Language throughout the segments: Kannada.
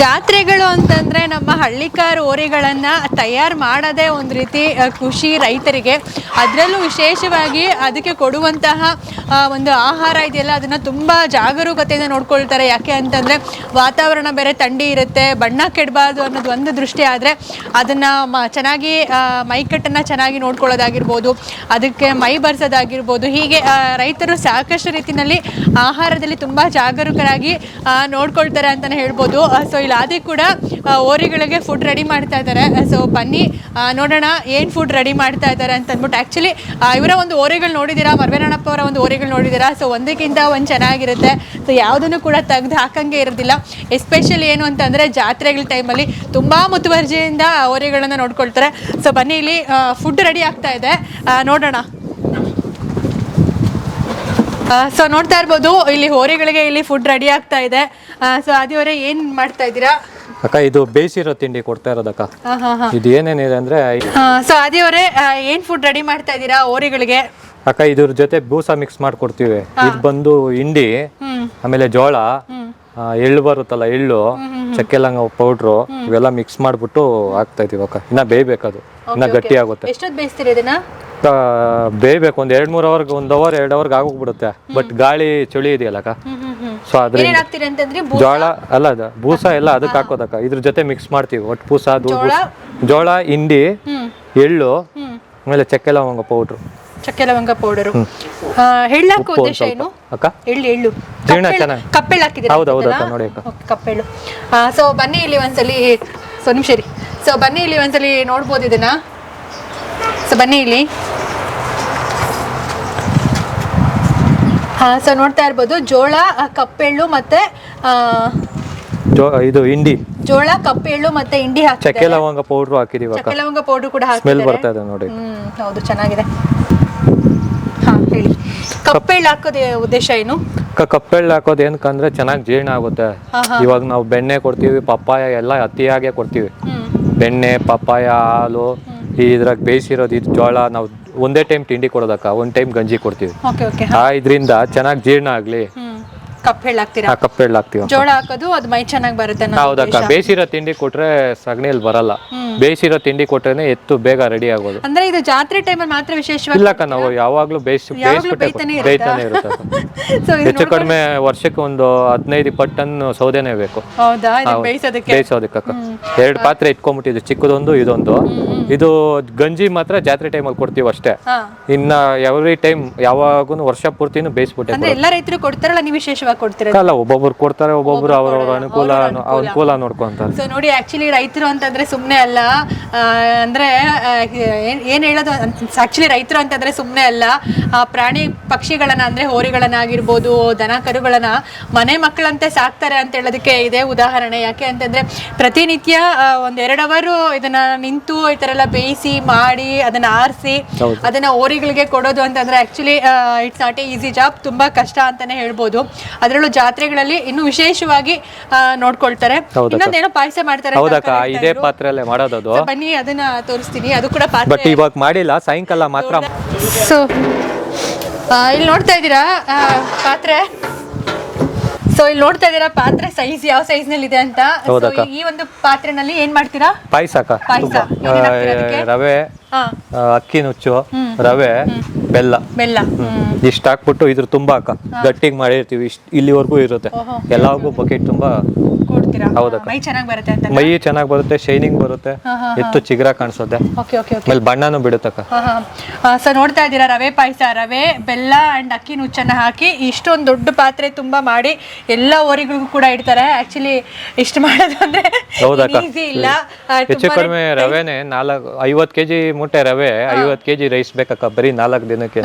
ಜಾತ್ರೆಗಳು ಅಂತಂದ್ರೆ ನಮ್ಮ ಹಳ್ಳಿಕಾರ್ ಓರಿಗಳನ್ನ ತಯಾರು ಮಾಡೋದೇ ಒಂದು ರೀತಿ ಖುಷಿ ರೈತರಿಗೆ. ಅದರಲ್ಲೂ ವಿಶೇಷವಾಗಿ ಅದಕ್ಕೆ ಕೊಡುವಂತಹ ಒಂದು ಆಹಾರ ಇದೆಯಲ್ಲ, ಅದನ್ನ ತುಂಬಾ ಜಾಗರೂಕತೆಯಿಂದ ನೋಡ್ಕೊಳ್ತಾರೆ. ಯಾಕೆ ಅಂತಂದ್ರೆ ವಾತಾವರಣ ಬೇರೆ ಥಂಡಿ ಇರುತ್ತೆ, ಬಣ್ಣ ಕೆಡಬಾರ್ದು ಅನ್ನೋದು ಒಂದು ದೃಷ್ಟಿ ಆದರೆ ಅದನ್ನ ಚೆನ್ನಾಗಿ ಮೈಕಟ್ಟನ್ನ ಚೆನ್ನಾಗಿ ನೋಡ್ಕೊಳ್ಳೋದಾಗಿರ್ಬೋದು, ಅದಕ್ಕೆ ಮೈ ಬರ್ಸೋದಾಗಿರ್ಬೋದು. ಹೀಗೆ ರೈತರು ಸಾಕಷ್ಟು ರೀತಿಯಲ್ಲಿ ಆಹಾರದಲ್ಲಿ ತುಂಬ ಜಾಗರೂಕರಾಗಿ ನೋಡ್ಕೊಳ್ತಾರೆ ಅಂತಲೇ ಹೇಳ್ಬೋದು. ಸೊ ಇಲ್ಲಿ ಆದಿ ಕೂಡ ಓರಿಗಳಿಗೆ ಫುಡ್ ರೆಡಿ ಮಾಡ್ತಾ ಇದ್ದಾರೆ. ಸೊ ಬನ್ನಿ ನೋಡೋಣ ಏನು ಫುಡ್ ರೆಡಿ ಮಾಡ್ತಾ ಇದ್ದಾರೆ ಅಂತ ಅಂದ್ಬಿಟ್ಟು ಆ್ಯಕ್ಚುಲಿ ಇವರ ಒಂದು ಓರೆಗಳು ನೋಡಿದ್ದೀರಾ? ಮರ್ವೇನಣ್ಣಪ್ಪ ಅವರ ಒಂದು ಓರೆಗಳು ನೋಡಿದ್ದೀರಾ? ಸೊ ಒಂದಕ್ಕಿಂತ ಒಂದು ಚೆನ್ನಾಗಿರುತ್ತೆ. ಸೊ ಯಾವುದನ್ನು ಕೂಡ ತೆಗ್ದು ಹಾಕಂಗೆ ಇರೋದಿಲ್ಲ. ಎಸ್ಪೆಷಲಿ ಏನು ಅಂತಂದರೆ, ಜಾತ್ರೆಗಳ ಟೈಮಲ್ಲಿ ತುಂಬ ಮುತುವರ್ಜಿಯಿಂದ ಓರೆಗಳನ್ನು ನೋಡ್ಕೊಳ್ತಾರೆ. ಸೊ ಬನ್ನಿ, ಇಲ್ಲಿ ಫುಡ್ ರೆಡಿ ಆಗ್ತಾ ಇದೆ. ನೋಡೋಣ. ಸೊ ನೋಡ್ತಾ ಇರ್ಬೋದು ಇಲ್ಲಿ ಹೋರಿಗಳಿಗೆ ಇಲ್ಲಿ ಫುಡ್ ರೆಡಿ ಆಗ್ತಾ ಇದೆ. ಸೊ ಆದಿವರೆ ಏನ್ ಮಾಡ್ತಾ ಇದ್ದೀರಾ? ಅಕ್ಕ ಇದು ಬೇಯಿಸಿರೋ ತಿಂಡಿ ಕೊಡ್ತಾ ಇರೋದಕ್ಕ ಇದು ಏನೇನಿದೆ ಅಂದ್ರೆ ಸೊ ಆದಿವರೆ ಏನ್ ಫುಡ್ ರೆಡಿ ಮಾಡ್ತಾ ಇದ್ದೀರಾ ಹೋರಿಗಳಿಗೆ? ಅಕ್ಕ ಇದ್ರ ಜೊತೆ ಬೂಸ ಮಿಕ್ಸ್ ಮಾಡ್ಕೊಡ್ತೀವಿ ಇದು ಬಂದು ಹಿಂಡಿ ಆಮೇಲೆ ಜೋಳ ಎಳ್ಳು ಬರುತ್ತಲ್ಲ ಎಳ್ಳು. ಚಕ್ಕೆ ಲವಂಗ ಪೌಡ್ರು ಇವೆಲ್ಲ ಮಿಕ್ಸ್ ಮಾಡ್ಬಿಟ್ಟು ಹಾಕ್ತಾ ಇದೀವಿ ಅಕ್ಕ. ಇನ್ನ ಬೇಯ್ಬೇಕದು. ಇನ್ನ ಗಟ್ಟಿ ಆಗುತ್ತೆ. ಎಷ್ಟೊತ್ತು ಬೇಯಿಸ್ತೀರಿ ಇದನ್ನ? ಬೇಯ್ಬೇಕು. ಒಂದ್ ಎರಡ್ ಮೂರ್ ಅವರ್ಗೆ ಒಂದ್ ಅವರ್ ಎರಡ್ ಅವರ್ಗೆ ಆಗೋಗ್ಬಿಡುತ್ತೆ. ಬಟ್ ಗಾಳಿ ಚಳಿ ಇದೆಯಲ್ಲ ಅಕ್ಕ. ಸೊ ಅದ್ರಿಂದ ಜೋಳ ಅಲ್ಲ ಅದು ಬೂಸ ಎಲ್ಲ ಅದಕ್ಕೆ ಹಾಕೋದಕ್ಕ ಇದ್ರ ಜೊತೆ ಮಿಕ್ಸ್ ಮಾಡ್ತೀವಿ. ಒಟ್ಟು ಬೂಸ ಅದು ಜೋಳ? ಹಿಂಡಿ ಎಳ್ಳು ಆಮೇಲೆ ಚಕ್ಕೆ ಲವಂಗ ಪೌಡ್ರು ಚಕ್ಕೆ ಲವಂಗ ಪೌಡರ್ ಎಳ್ಳು ಹಾಕೋ ಉದ್ದೇಶ ಏನು? ಅಕ್ಕ? ಎಳ್ಳು ಎಳ್ಳು. ಕಪ್ಪೆಳ್ ಹಾಕಿದ್ರೆ ಕಪ್ಪೆಳ್ಳು ಹೌದು ಹೌದು ನೋಡಿ ಅಕ್ಕ. ಓಕೆ, ಕಪ್ಪೆಳ್ಳು. ಸೊ ಬನ್ನಿ ಇಲ್ಲಿ ಒಂದ್ಸಲಿ. ಸೊ ನಿಮಿಷ ರೀ ಸೊ ಬನ್ನಿ ಇಲ್ಲಿ ಒಂದ್ಸಲಿ ನೋಡ್ಬೋದು ಇದನ್ನ. ಸೊ ಬನ್ನಿ ಇಲ್ಲಿ. ಹಾ ಸೊ ನೋಡ್ತಾ ಇರ್ಬೋದು. ಜೋಳ ಕಪ್ಪೆಳ್ಳು ಮತ್ತೆ ಇದು ಹಿಂಡಿ. ಜೋಳ ಕಪ್ಪೆಳ್ಳು ಮತ್ತೆ ಇಂಡಿ ಚಕ್ಕೆ ಹಾಕಿದ್ದಾರೆ. ಲವಂಗ ಪೌಡರ್ ಹಾಕಿದೀವಿ ಚಕ್ಕೆ ಲವಂಗ ಪೌಡರ್ ಕೂಡ ಸ್ಮೆಲ್ ಹಾಕಿದ್ದಾರೆ. ಬರ್ತಾ ಇದೆ ನೋಡಿ ಹ್ಮ್ ಹೌದು ಚೆನ್ನಾಗಿದೆ. ಹೇಳಿ ಕಪ್ಪೆಳ್ಳು ಹಾಕೋದೇ ಉದ್ದೇಶ ಏನು? ಅಕ್ಕ ಕಪ್ಪೆಳ್ಳು ಹಾಕೋದು ಏನಕ್ಕಂದ್ರೆ ಚೆನ್ನಾಗಿ ಜೀರ್ಣ ಆಗುತ್ತೆ. ಇವಾಗ ನಾವು ಬೆಣ್ಣೆ ಕೊಡ್ತೀವಿ ಪಪ್ಪಾಯ ಎಲ್ಲ ಅತಿಯಾಗೆ ಕೊಡ್ತೀವಿ. ಬೆಣ್ಣೆ ಪಪ್ಪಾಯ ಹಾಲು ಇದ್ರಾಗ ಬೇಯಿಸಿರೋದು ಇದು ಜೋಳ ನಾವು ಒಂದೇ ಟೈಮ್ ತಿಂಡಿ ಕೊಡೋದಕ್ಕ ಒಂದ್ ಟೈಮ್ ಗಂಜಿ ಕೊಡ್ತೀವಿ. ಆ ಇದ್ರಿಂದ ಚೆನ್ನಾಗಿ ಜೀರ್ಣ ಆಗ್ಲಿ. ಆ ಕಪ್ಪೆಳ್ಳು ಹಾಕ್ತೀವಿ. ಜೋಳ ಹಾಕೋದು ಅದು ಮೈ ಚೆನ್ನಾಗಿ ಬರುತ್ತೆ ಅನ್ನೋ ಹೌದಕ್ಕ ಉದ್ದೇಶ. ಬೇಯಿಸಿರೋ ತಿಂಡಿ ಕೊಟ್ರೆ ಸಗಣಿಯಲ್ಲಿ ಬರಲ್ಲ. ಬೇಯಿಸಿರೋ ತಿಂಡಿ ಕೊಟ್ರೇನೆ ಎತ್ತು ಬೇಗ ರೆಡಿ ಆಗೋದು. ಅಂದ್ರೆ ಇದು ಜಾತ್ರೆ ಟೈಮಲ್ಲಿ ಮಾತ್ರ ವಿಶೇಷವಾಗಿ ಇಲ್ಲಕ್ಕ ನಾವು ಯಾವಾಗ್ಲೂ ಬೇಯಿಸಿ ಯಾವಾಗ್ಲೂ ಬೇಯಿಸ್ಬಿಟ್ಟೆ ಬೇಯ್ತಾನೆ ಬೇಯ್ತಾನೆ ಇರುತ್ತೆ. ಅಕ್ಕ. ಸೊ ಇದು ಹೆಚ್ಚು ಕಡಿಮೆ ವರ್ಷಕ್ಕೆ ಒಂದು ಹದಿನೈದು ಇಪ್ಪತ್ತು ಟನ್ ಸೌದೆನೇ ಬೇಕು. ಹೌದಾ? ಇದು ಹೌದು. ಬೇಯಿಸೋದಕ್ಕೆ? ಬೇಯಿಸೋದಕ್ಕಕ್ಕ. ಎರಡು ಪಾತ್ರೆ ಇಟ್ಕೊಂಡ್ಬಿಟ್ಟಿದ್ವಿ ಚಿಕ್ಕದೊಂದು ಇದೊಂದು. ಇದು ಗಂಜಿ ಮಾತ್ರ ಜಾತ್ರೆ ಟೈಮಲ್ಲಿ ಕೊಡ್ತೀವಿ ಅಷ್ಟೇ. ಹಾ. ಇನ್ನ ಎವ್ರಿ ಟೈಮ್ ಯಾವಾಗೂ ವರ್ಷ ಪೂರ್ತಿನೂ ಬೇಯಿಸ್ಬಿಟ್ಟೆ ಅಂದ್ರೆ ಎಲ್ಲ ರೈತರು ಕೊಡ್ತಾರಲ್ಲ ನೀವು ಕೊಡ್ತೀರ? ಅಲ್ಲ ಒಬ್ಬೊಬ್ರು ಕೊಡ್ತಾರೆ ಒಬ್ಬೊಬ್ರು ಅವ್ರವ್ರ ಅನುಕೂಲ ಅನುಕೂಲ. ನೋಡ್ಕೊಂತಾರೆ. ಸೊ ನೋಡಿ ಆಕ್ಚುಲಿ ರೈತರು ಅಂತಂದ್ರೆ ಸುಮ್ಮನೆ ಅಲ್ಲ. ಅಂದ್ರೆ ಏನ್- ಹೇಳೋದು ಆಕ್ಚುಲಿ ರೈತರು ಅಂತಂದ್ರೆ ಸುಮ್ಮನೆ ಅಲ್ಲ. ಪ್ರಾಣಿ ಪಕ್ಷಿಗಳನ್ನ ಅಂದ್ರೆ ಹೋರಿಗಳನ್ನಾಗಿರ್ಬೋದು ದನ ಕರುಗಳನ್ನ ಮನೆ ಮಕ್ಕಳಂತೆ ಸಾಕ್ತಾರೆ ಅಂತ ಹೇಳೋದಕ್ಕೆ ಇದೇ ಉದಾಹರಣೆ. ಯಾಕೆ ಅಂತಂದ್ರೆ ಪ್ರತಿನಿತ್ಯ ಒಂದ್ ಎರಡು ಅವರು ಇದನ್ನ ನಿಂತು ಈ ತರ ಎಲ್ಲ ಬೇಯಿಸಿ ಮಾಡಿ ಅದನ್ನ ಆರಿಸಿ ಅದನ್ನ ಹೋರಿಗಳಿಗೆ ಕೊಡೋದು ಅಂತಂದ್ರೆ actually it's not a easy job ತುಂಬಾ ಕಷ್ಟ ಅಂತಾನೆ ಹೇಳ್ಬೋದು. ಅದರಲ್ಲೂ ಜಾತ್ರೆಗಳಲ್ಲಿ ಇನ್ನು ವಿಶೇಷವಾಗಿ ನೋಡ್ಕೊಳ್ತಾರೆ. ಇನ್ನೊಂದೇನೋ ಪಾಯಸ ಮಾಡ್ತಾರೆ ಅಂತ ಹೌದಕ್ಕ ಹೇಳ್ತಾ ಇದೇ. ಪಾತ್ರೆಯಲ್ಲೇ ಮಾಡೋದದು. So, ಬನ್ನಿ ಅದನ್ನ ತೋರಿಸ್ತೀನಿ. ಅದು ಕೂಡ ಪಾತ್ರೆ. ಬಟ್ ಇವಾಗ ಮಾಡಿಲ್ಲ ಸಾಯಂಕಾಲ ಮಾತ್ರ. ಸೊ ಇಲ್ಲಿ ನೋಡ್ತಾ ಇದ್ದೀರಾ ಆ, ಪಾತ್ರೆ? ಸೊ ಇಲ್ಲಿ ನೋಡ್ತಾ ಇದ್ದೀರಾ ಪಾತ್ರೆ ಸೈಜ್ ಯಾವ ಸೈಜ್ನಲ್ಲಿ ಇದೆ ಅಂತ? So, ಹೌದಕ್ಕ. ಈ ಒಂದು ಪಾತ್ರೆನಲ್ಲಿ ಏನ್ ಮಾಡ್ತೀರಾ? ಪಾಯಸ ಪಾಯ್ಸ. ತುಪ್ಪ ಏನೇನ್ ಹಾಕ್ತೀರಾ ಅದಕ್ಕೆ? ರವೆ ಹಾ. ಆ, ಅಕ್ಕಿ ನುಚ್ಚು ರವೆ ಬೆಲ್ಲ. ಬೆಲ್ಲ. ಇಷ್ಟ ಹಾಕ್ಬಿಟ್ಟು ಇದ್ರ ತುಂಬಾ ಅಕ್ಕ ಗಟ್ಟಿಗೆ ಮಾಡಿರ್ತೀವಿ. ಇಷ್ಟ ಇಲ್ಲಿವರೆಗೂ ಇರುತ್ತೆ. ಎಲ್ಲಾರ್ಗು ಬಕೆಟ್ ತುಂಬಾ ಕೊಡ್ತೀರಾ? ಹೌದಕ್ಕ. ಮೈ ಚೆನ್ನಾಗಿ ಬರುತ್ತೆ ಅಂತ ಮೈ ಚೆನ್ನಾಗಿ ಬರುತ್ತೆ ಶೈನಿಂಗ್ ಬರುತ್ತೆ. ಎತ್ತು ಚಿಗ್ರ ಕಾಣಿಸುತ್ತೆ ಓಕೆ ಓಕೆ ಓಕೆ. ಆಮೇಲೆ ಬಣ್ಣನೂ ಬಿಡುತ್ತಕ್ಕ ಸರ್ ನೋಡ್ತಾ ಇದ್ದೀರಾ ರವೆ ಪಾಯಸ ರವೆ ಬೆಲ್ಲ ಅಂಡ್ ಅಕ್ಕಿ ನುಚ್ಚನ್ನ ಹಾಕಿ ಇಷ್ಟೊಂದು ದೊಡ್ಡ ಪಾತ್ರೆ ತುಂಬಾ ಮಾಡಿ ಎಲ್ಲ ಓರಿಗಳಿಗೂ ಕೂಡ ಇಡ್ತಾರೆ. ಆಕ್ಚುಲಿ ಇಷ್ಟು ಮಾಡೋದು ಅಂದ್ರೆ ಹೌದಕ್ಕ ಈಸಿ ಇಲ್ಲ. ಆ, ಹೆಚ್ಚು ತುಂಬಾನೇ ಕಡಿಮೆ ರವೆನೆ ನಾಲ್ಕು ಐವತ್ ಕೆಜಿ ಮೂಟೆ ರವೆ ಐವತ್ತು ಕೆಜಿ ರೈಸ್ ಬೇಕಕ್ಕ. ಬರೀ ನಾಲ್ಕು ದಿನ. ನಾಲ್ಕು ದಿನಕ್ಕೆ?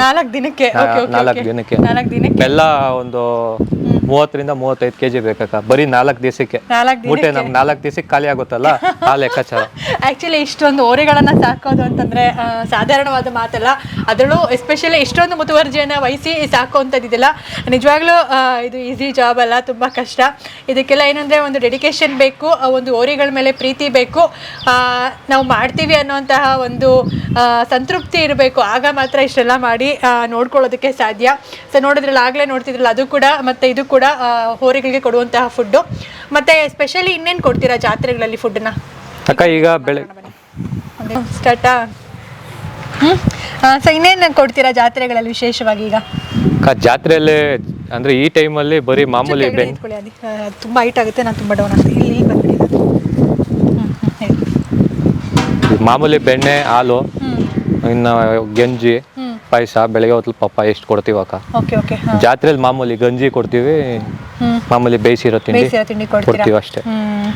ಓಕೆ ಓಕೆ ನಾಲ್ಕು ದಿನಕ್ಕೆ. ನಾಲ್ಕು ದಿನಕ್ಕೆ? ಬೆಲ್ಲ ಒಂದು ಮೂವತ್ತರಿಂದ ಮೂವತ್ತೈದು ಕೆಜಿ ಬೇಕಕ್ಕ. ಬರೀ ನಾಲ್ಕು ದಿವಸಕ್ಕೆ. ಮೂಟೆ ನಮ್ ನಾಲ್ಕು ದಿವಸಕ್ಕೆ ಖಾಲಿ ಆಗುತ್ತಲ್ಲ ಆ ಲೆಕ್ಕಾಚಾರ. ಆಕ್ಚುಲಿ ಇಷ್ಟೊಂದು ಓರೆಗಳನ್ನ ಸಾಕೋದು ಅಂತಂದ್ರೆ ಸಾಧಾರಣವಾದ ಮಾತಲ್ಲ. ಅದರಲ್ಲೂ ಎಸ್ಪೆಷಲಿ ಇಷ್ಟೊಂದು ಮುತುವರ್ಜಿಯನ್ನ ವಹಿಸಿ ಸಾಕೋವಂಥದ್ದಿದೆಯಲ್ಲ ನಿಜವಾಗ್ಲೂ ಇದು ಈಸಿ ಜಾಬ್ ಅಲ್ಲ ತುಂಬಾ ಕಷ್ಟ. ಇದಕ್ಕೆಲ್ಲ ಏನಂದ್ರೆ ಒಂದು ಡೆಡಿಕೇಶನ್ ಬೇಕು ಒಂದು ಓರೆಗಳ ಮೇಲೆ ಪ್ರೀತಿ ಬೇಕು. ನಾವು ಮಾಡ್ತೀವಿ ಅನ್ನುವಂತಹ ಒಂದು ಸಂತೃಪ್ತಿ ಇರಬೇಕು. ಆಗ ಮಾತ್ರ ಇಷ್ಟೆಲ್ಲ ಮಾಡಿ ನೋಡ್ಕೊಳ್ಳೋದಕ್ಕೆ ಸಾಧ್ಯ. ಸೊ ನೋಡಿದ್ರಲ್ಲ ಆಗಲೇ ನೋಡ್ತಿದ್ರಲ್ಲ ಅದು ಕೂಡ ಮತ್ತೆ ಇದು ಕೂಡ ಹೋರಿಗಳಿಗೆ ಕೊಡುವಂತಹ ಫುಡ್ಡು ಮತ್ತೆ ಸ್ಪೆಷಲಿ ಇನ್ನೇನು ಕೊಡ್ತೀರಾ ಜಾತ್ರೆಗಳಲ್ಲಿ ಫುಡ್ನ ಅಕ್ಕ ಈಗ ಬೆಳೆ ಸ್ಟಾರ್ಟಾ ಸೊ ಇನ್ನೇನು ಕೊಡ್ತೀರಾ ಜಾತ್ರೆಗಳಲ್ಲಿ ವಿಶೇಷವಾಗಿ ಈಗ? ಜಾತ್ರೆಯಲ್ಲಿ ಅಂದ್ರೆ ಈ ಟೈಮಲ್ಲಿ ಬರೀ ಮಾಮೂಲಿ ತುಂಬ ಹೈಟ್ ಆಗುತ್ತೆ ನಾನು ತುಂಬ ಡೌನ್ ಆಗ್ತೀನಿ. ಇಲ್ಲಿ ಮಾಮೂಲಿ ಬೆಣ್ಣೆ ಹಾಲು ಇನ್ನು ಗೆಂಜಿ ಪಾಯಸ ಬೆಳಗ್ಗೆ ಹೊತ್ತು ಪಪ್ಪ ಎಷ್ಟು ಕೊಡ್ತೀವಿ ಅಕ್ಕ. ಓಕೆ ಓಕೆ ಹಾಂ. ಜಾತ್ರೆಯಲ್ಲಿ ಮಾಮೂಲಿ ಗಂಜಿ ಕೊಡ್ತೀವಿ. ಮಾಮೂಲಿ ಬೇಯಿಸಿರೋ ತಿಂಡಿ ಬೇಯಿಸಿರೋ ತಿಂಡಿ ಕೊಡ್ತೀರಾ? ಕೊಡ್ತೀವಿ ಅಷ್ಟೇ. ಹ್ಮ್.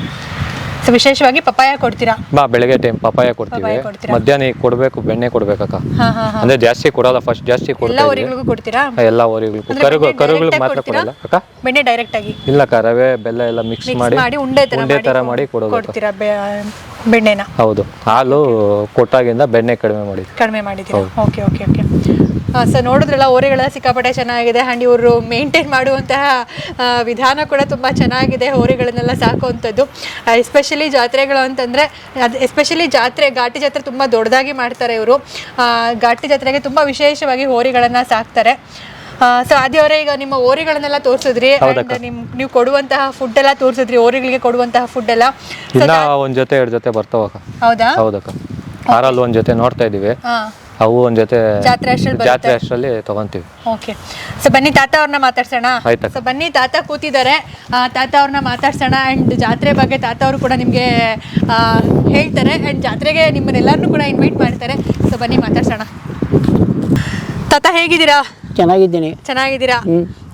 ಸೊ ವಿಶೇಷವಾಗಿ ಪಪ್ಪಾಯ ಕೊಡ್ತೀರಾ? ಬಾ ಬೆಳಗ್ಗೆ ಟೈಮ್ ಪಪಾಯ ಕೊಡ್ತೀವಿ. ಕೊಡ್ತೀರಾ? ಮಧ್ಯಾಹ್ನ ಈಗ ಕೊಡಬೇಕು ಬೆಣ್ಣೆ ಕೊಡ್ಬೇಕಕ್ಕ ಹಾ ಹಾ ಹಾ. ಅಂದ್ರೆ ಜಾಸ್ತಿ ಕೊಡಲ್ಲ ಫಸ್ಟ್ ಜಾಸ್ತಿ ಎಲ್ಲ ಕೊಡ್ತಾ ಊರಿಗಳಿಗೂ ಕೊಡ್ತೀರಾ? ಎಲ್ಲ ಓರಿಗಳಿಗೂ. ಅಂದ್ರೆ ಕರುಗಳು ಬೆಣ್ಣೆ ಕರುಗಳಿಗೆ direct ಆಗಿ ಮಾತ್ರ ಕೊಡ್ತೀರಾ? ಕೊಡಲ್ಲ. ಅಕ್ಕ? ಬೆಣ್ಣೆ ಡೈರೆಕ್ಟ್ ಆಗಿ? ಇಲ್ಲಕ್ಕ ರವೆ ಬೆಲ್ಲ ಎಲ್ಲ ಮಿಕ್ಸ್ ಮಿಕ್ಸ್ ಮಾಡಿ ಮಾಡಿ ಉಂಡೆ ತರ ಉಂಡೆ ತರ ಮಾಡಿ ಕೊಡೋದು ಕೊಡ್ತೀರಾ ಬೆ- ಬೆಣ್ಣೆನ? ಹೌದು. ಹಾಲು ಕೊಟ್ಟಾಗಿಂದ ಬೆಣ್ಣೆ ಕಡಿಮೆ ಮಾಡಿದ್ವಿ ಕಡಿಮೆ ಮಾಡಿದ್ದೀರಾ? ಓಕೆ ಓಕೆ ಓಕೆ ಸೊ ನೋಡಿದ್ರಲ್ಲ ಹೋರಿಗಳೆಲ್ಲ ಸಿಕ್ಕಾಪಟ್ಟೆ ಚೆನ್ನಾಗಿದೆ. ಆ್ಯಂಡ್ ಇವರು ಮೇಂಟೈನ್ ಮಾಡುವಂತಹ ವಿಧಾನ ಕೂಡ ತುಂಬ ಚೆನ್ನಾಗಿದೆ ಹೋರಿಗಳನ್ನೆಲ್ಲ ಸಾಕುವಂಥದ್ದು. ಎಸ್ಪೆಷಲಿ ಜಾತ್ರೆಗಳು ಅಂತಂದರೆ ಅದು ಎಸ್ಪೆಷಲಿ ಜಾತ್ರೆ ಘಾಟಿ ಜಾತ್ರೆ ತುಂಬ ದೊಡ್ಡದಾಗಿ ಮಾಡ್ತಾರೆ ಇವರು. ಘಾಟಿ ಜಾತ್ರೆಗೆ ತುಂಬ ವಿಶೇಷವಾಗಿ ಹೋರಿಗಳನ್ನು ಸಾಕ್ತಾರೆ. ಸೊ ಅವರೇ ಈಗ ನಿಮ್ಮ ಓರಿಗಳನ್ನೆಲ್ಲ ತೋರಿಸಿದ್ರಿ ನಿಮ್ ನೀವು ಕೊಡುವಂತಹ ಫುಡ್ ಎಲ್ಲ ತೋರಿಸಿದ್ರಿ ಓರಿಗಳಿಗೆ ಕೊಡುವಂತಹ ಫುಡ್ ಎಲ್ಲ ಒಂದ್ ಜೊತೆ ಎರಡು ಜೊತೆ ಬರ್ತಾವ ಹೌದಾ? ಹೌದಕ್ಕ. ಆರಲ್ಲಿ ಒಂದ್ ಜೊತೆ ನೋಡ್ತಾ ಇದೀವಿ. ಹಾಂ. ಅವು ಒಂದ್ ಜೊತೆ ಜಾತ್ರೆ ಅಷ್ಟರಲ್ಲಿ ಜಾತ್ರೆ ಅಷ್ಟರಲ್ಲಿ ತಗೊಂತೀವಿ. ಓಕೆ ಸೊ ಬನ್ನಿ ತಾತ ಅವ್ರನ್ನ ಮಾತಾಡ್ಸೋಣ. ಆಯ್ತಕ್ಕ. ಸೊ ಬನ್ನಿ ತಾತ ಕೂತಿದ್ದಾರೆ. ಆ, ತಾತ ಅವ್ರನ್ನ ಮಾತಾಡ್ಸೋಣ. ಆ್ಯಂಡ್ ಜಾತ್ರೆ ಬಗ್ಗೆ ತಾತ ಅವರು ಕೂಡ ನಿಮಗೆ ಹೇಳ್ತಾರೆ. ಅಂಡ್ ಜಾತ್ರೆಗೆ ನಿಮ್ಮನ್ನೆಲ್ಲರನ್ನೂ ಕೂಡ ಇನ್ವೈಟ್ ಮಾಡ್ತಾರೆ. ಸೊ ಬನ್ನಿ ಮಾತಾಡ್ಸೋಣ. ತಾತ ಹೇಗಿದ್ದೀರಾ? ಚೆನ್ನಾಗಿದ್ದೀನಿ. ಚೆನ್ನಾಗಿದ್ದೀರಾ?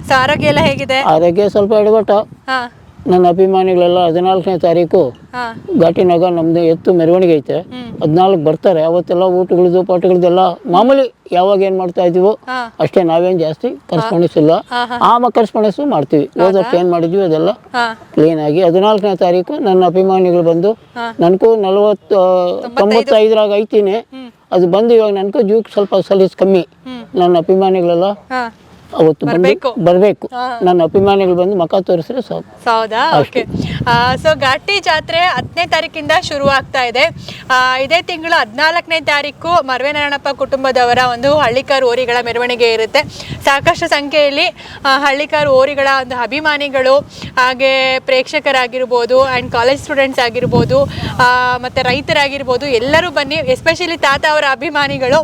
ಸೊ ಆರೋಗ್ಯ ಎಲ್ಲ ಹೇಗಿದೆ? ಆರೋಗ್ಯ ಸ್ವಲ್ಪ ಎಡವಟ್ಟು. ಹಾಂ. ನನ್ನ ಅಭಿಮಾನಿಗಳೆಲ್ಲ ಹದಿನಾಲ್ಕನೇ ತಾರೀಕು ಘಾಟಿನಾಗ ನಮ್ದು ಎತ್ತು ಮೆರವಣಿಗೆ ಐತೆ. ಹದಿನಾಲ್ಕು ಬರ್ತಾರೆ ಅವತ್ತೆಲ್ಲ ಊಟಗಳದ್ದು ಪಾಠಗಳದ್ದೆಲ್ಲ ಮಾಮೂಲಿ ಯಾವಾಗ ಏನ್ ಮಾಡ್ತಾ ಇದೀವೋ ಅಷ್ಟೇ ನಾವೇನ್ ಜಾಸ್ತಿ ಹಾಂ. ಆಮ ಕರೆಸ್ಪಾಂಡೆನ್ಸು ಮಾಡ್ತೀವಿ. ಓದೋಕ್ಕೆ ಏನ್ ಮಾಡಿದ್ವಿ ಅದೆಲ್ಲ ಕ್ಲೀನ್ ಆಗಿ ಹದಿನಾಲ್ಕನೇ ತಾರೀಕು ನನ್ನ ಅಭಿಮಾನಿಗಳು ಬಂದು. ನನಗೂ ನಲವತ್ತು ತೊಂಬತ್ತೈದರಾಗ ಐತೀನಿ. ಅದು ಬಂದು ಇವಾಗ ನನಗೂ ಜೀವಕ್ಕೆ ಸ್ವಲ್ಪ ಸಲೀಸ್ ಕಮ್ಮಿ. ನನ್ನ ಅಭಿಮಾನಿಗಳೆಲ್ಲ ಅವತ್ತು ಬರ್ಬೇಕು. ಬರಬೇಕು. ನನ್ನ ಅಭಿಮಾನಿಗಳು ಬಂದು ಮಕ ತೋರಿಸಿದ್ರೆ ಸಾಕು. ಹೌದಾ ಓಕೆ. ಸೊ ಘಾಟಿ ಜಾತ್ರೆ ಹತ್ತನೇ ತಾರೀಕಿಂದ ಶುರು ಆಗ್ತಾ ಇದೆ. ಇದೇ ತಿಂಗಳು ಹದಿನಾಲ್ಕನೇ ತಾರೀಕು ಮರ್ವೆನಾರಾಯಣಪ್ಪ ಕುಟುಂಬದವರ ಒಂದು ಹಳ್ಳಿಕಾರ್ ಓರಿಗಳ ಮೆರವಣಿಗೆ ಇರುತ್ತೆ. ಸಾಕಷ್ಟು ಸಂಖ್ಯೆಯಲ್ಲಿ ಹಳ್ಳಿಕಾರ ಓರಿಗಳ ಒಂದು ಅಭಿಮಾನಿಗಳು ಹಾಗೆ ಪ್ರೇಕ್ಷಕರಾಗಿರ್ಬೋದು ಆ್ಯಂಡ್ ಕಾಲೇಜ್ ಸ್ಟೂಡೆಂಟ್ಸ್ ಆಗಿರ್ಬೋದು ಮತ್ತು ರೈತರಾಗಿರ್ಬೋದು ಎಲ್ಲರೂ ಬನ್ನಿ. ಎಸ್ಪೆಷಲಿ ತಾತ ಅವರ ಅಭಿಮಾನಿಗಳು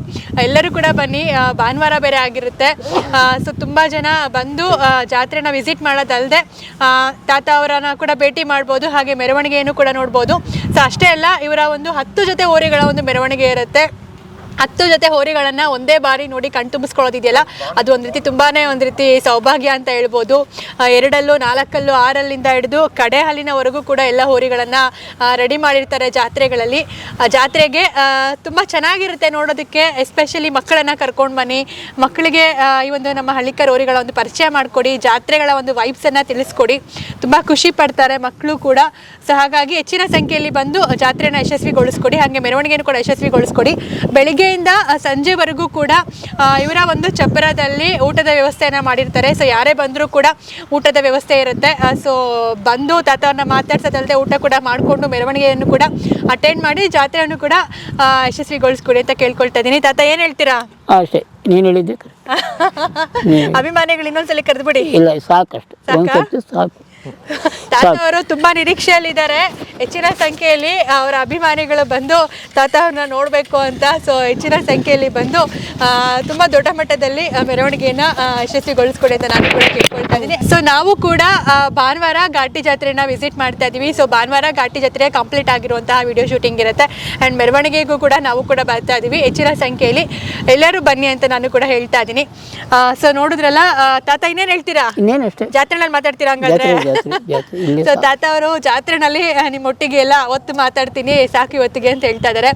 ಎಲ್ಲರೂ ಕೂಡ ಬನ್ನಿ. ಭಾನುವಾರ ಬೇರೆ ಆಗಿರುತ್ತೆ. ಸೊ ತುಂಬ ಜನ ಬಂದು ಜಾತ್ರೆನ ವಿಸಿಟ್ ಮಾಡೋದಲ್ಲದೆ ತಾತ ಅವರನ್ನ ಕೂಡ ಭೇಟಿ ಮಾಡ್ಬೋದು, ಹಾಗೆ ಮೆರವಣಿಗೆಯನ್ನು ಕೂಡ ನೋಡ್ಬೋದು. ಸೊ, ಅಷ್ಟೇ ಅಲ್ಲ, ಇವರ ಒಂದು ಹತ್ತು ಜೊತೆ ಓರಿಗಳ ಒಂದು ಮೆರವಣಿಗೆ ಇರುತ್ತೆ. ಹತ್ತು ಜೊತೆ ಹೋರಿಗಳನ್ನು ಒಂದೇ ಬಾರಿ ನೋಡಿ ಕಣ್ತುಂಬಿಸ್ಕೊಳ್ಳೋದಿದೆಯಲ್ಲ ಅದು ಒಂದು ರೀತಿ ತುಂಬಾ ಒಂದು ರೀತಿ ಸೌಭಾಗ್ಯ ಅಂತ ಹೇಳ್ಬೋದು. ಎರಡಲ್ಲೂ, ನಾಲ್ಕಲ್ಲೂ, ಆರಲ್ಲಿಂದ ಹಿಡಿದು ಕಡೆ ಹಲ್ಲಿನವರೆಗೂ ಕೂಡ ಎಲ್ಲ ಹೋರಿಗಳನ್ನು ರೆಡಿ ಮಾಡಿರ್ತಾರೆ ಜಾತ್ರೆಗಳಲ್ಲಿ. ಜಾತ್ರೆಗೆ ತುಂಬ ಚೆನ್ನಾಗಿರುತ್ತೆ ನೋಡೋದಕ್ಕೆ ಎಸ್ಪೆಷಲಿ ಮಕ್ಕಳನ್ನು ಕರ್ಕೊಂಡು ಬನ್ನಿ. ಮಕ್ಕಳಿಗೆ ಈ ಒಂದು ನಮ್ಮ ಹಳ್ಳಿಕರ್ ಹೋರಿಗಳ ಒಂದು ಪರಿಚಯ ಮಾಡಿಕೊಡಿ, ಜಾತ್ರೆಗಳ ಒಂದು ವೈಬ್ಸನ್ನು ತಿಳಿಸ್ಕೊಡಿ. ತುಂಬ ಖುಷಿ ಪಡ್ತಾರೆ ಮಕ್ಕಳು ಕೂಡ. ಸೊ, ಹಾಗಾಗಿ ಹೆಚ್ಚಿನ ಸಂಖ್ಯೆಯಲ್ಲಿ ಬಂದು ಜಾತ್ರೆನ ಯಶಸ್ವಿಗೊಳಿಸ್ಕೊಡಿ. ಹಾಗೆ ಮೆರವಣಿಗೆಯನ್ನು ಕೂಡ ಯಶಸ್ವಿಗೊಳಿಸ್ಕೊಡಿ. ಬೆಳಿಗ್ಗೆಯಿಂದ ಸಂಜೆವರೆಗೂ ಕೂಡ ಇವರ ಒಂದು ಚಪ್ಪರದಲ್ಲಿ ಊಟದ ವ್ಯವಸ್ಥೆಯನ್ನು ಮಾಡಿರ್ತಾರೆ. ಸೊ ಯಾರೇ ಬಂದರೂ ಕೂಡ ಊಟದ ವ್ಯವಸ್ಥೆ ಇರುತ್ತೆ. ಸೊ ಬಂದು ತಾತವ್ರನ್ನ ಮಾತಾಡ್ಸೋದಲ್ಲದೆ ಊಟ ಕೂಡ ಮಾಡಿಕೊಂಡು ಮೆರವಣಿಗೆಯನ್ನು ಕೂಡ ಅಟೆಂಡ್ ಮಾಡಿ ಜಾತ್ರೆಯನ್ನು ಕೂಡ ಯಶಸ್ವಿಗೊಳಿಸ್ಕೊಡಿ ಅಂತ ಕೇಳ್ಕೊಳ್ತಾ ಇದ್ದೀನಿ. ತಾತ ಏನು ಹೇಳ್ತೀರಾ? ಅಷ್ಟೇ. ನೀನು ಹೇಳಿದ್ದೆ. ಅಭಿಮಾನಿಗಳು ಇನ್ನೊಂದ್ಸಲಿ ಕರೆದ್ಬಿಡಿ. ಇಲ್ಲ ಸಾಕಷ್ಟು. ಸಾಕು. ತಾತ ಅವರು ತುಂಬಾ ನಿರೀಕ್ಷೆಯಲ್ಲಿದ್ದಾರೆ. ಹೆಚ್ಚಿನ ಸಂಖ್ಯೆಯಲ್ಲಿ ಅವರ ಅಭಿಮಾನಿಗಳು ಬಂದು ತಾತ ಅವ್ರನ್ನ ನೋಡಬೇಕು ಅಂತ ಸೊ ಹೆಚ್ಚಿನ ಸಂಖ್ಯೆಯಲ್ಲಿ ಬಂದು ಆ, ತುಂಬಾ ದೊಡ್ಡ ಮಟ್ಟದಲ್ಲಿ ಮೆರವಣಿಗೆಯನ್ನ ಯಶಸ್ವಿಗೊಳಿಸ್ಕೊಡಿ ಅಂತ ನಾನು ಕೂಡ ಕೇಳ್ಕೊಳ್ತಾ ಇದ್ದೀನಿ. ಸೊ ನಾವು ಕೂಡ ಭಾನುವಾರ ಘಾಟಿ ಜಾತ್ರೆನ ವಿಸಿಟ್ ಮಾಡ್ತಾ ಇದೀವಿ ಸೊ ಭಾನುವಾರ ಘಾಟಿ ಜಾತ್ರೆ ಕಂಪ್ಲೀಟ್ ಆಗಿರುವಂತಹ ವಿಡಿಯೋ ಶೂಟಿಂಗ್ ಇರುತ್ತೆ. ಅಂಡ್ ಮೆರವಣಿಗೆಗೂ ಕೂಡ ನಾವು ಕೂಡ ಬರ್ತಾ ಇದೀವಿ ಹೆಚ್ಚಿನ ಸಂಖ್ಯೆಯಲ್ಲಿ ಎಲ್ಲರೂ ಬನ್ನಿ ಅಂತ ನಾನು ಕೂಡ ಹೇಳ್ತಾ ಇದ್ದೀನಿ. ಸೊ ನೋಡಿದ್ರಲ್ಲ ತಾತ ಇನ್ನೇನು ಹೇಳ್ತೀರಾ? ಜಾತ್ರೆ ಜಾತ್ರೆನಲ್ಲಿ ಮಾತಾಡ್ತೀರಾ ಹಂಗಾದ್ರೆ? ಜಾತ್ರೆ ಜಾತ್ರೆ ಜಾತ್ರೆ ಇಲ್ಲಿ ಸೊ ತಾತ ಅವರು ಜಾತ್ರೆನಲ್ಲಿ ನಿಮ್ಮೊಟ್ಟಿಗೆ ಎಲ್ಲ ಅವತ್ತು ಮಾತಾಡ್ತೀನಿ ಸಾಕು ಇವತ್ತಿಗೆ ಅಂತ ಹೇಳ್ತಾ ಇದ್ದಾರೆ.